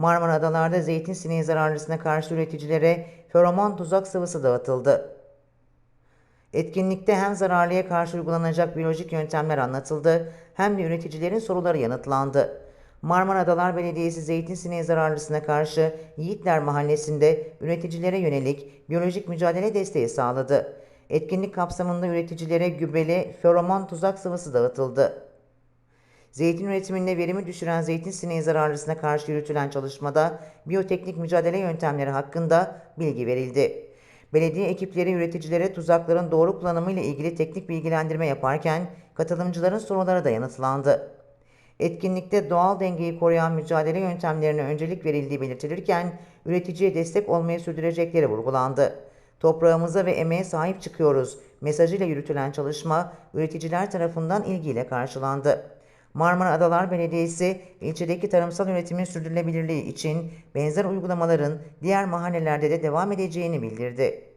Marmara Adalar'da zeytin sineği zararlısına karşı üreticilere feromon tuzak sıvısı dağıtıldı. Etkinlikte hem zararlıya karşı uygulanacak biyolojik yöntemler anlatıldı hem de üreticilerin soruları yanıtlandı. Marmara Adalar Belediyesi zeytin sineği zararlısına karşı Yiğitler Mahallesi'nde üreticilere yönelik biyolojik mücadele desteği sağladı. Etkinlik kapsamında üreticilere gübreli feromon tuzak sıvısı dağıtıldı. Zeytin üretiminde verimi düşüren zeytin sineği zararlısına karşı yürütülen çalışmada biyoteknik mücadele yöntemleri hakkında bilgi verildi. Belediye ekipleri üreticilere tuzakların doğru kullanımı ile ilgili teknik bilgilendirme yaparken katılımcıların soruları da yanıtlandı. Etkinlikte doğal dengeyi koruyan mücadele yöntemlerine öncelik verildiği belirtilirken üreticiye destek olmayı sürdürecekleri vurgulandı. Toprağımıza ve emeğe sahip çıkıyoruz mesajıyla yürütülen çalışma üreticiler tarafından ilgiyle karşılandı. Marmara Adalar Belediyesi ilçedeki tarımsal üretimin sürdürülebilirliği için benzer uygulamaların diğer mahallelerde de devam edeceğini bildirdi.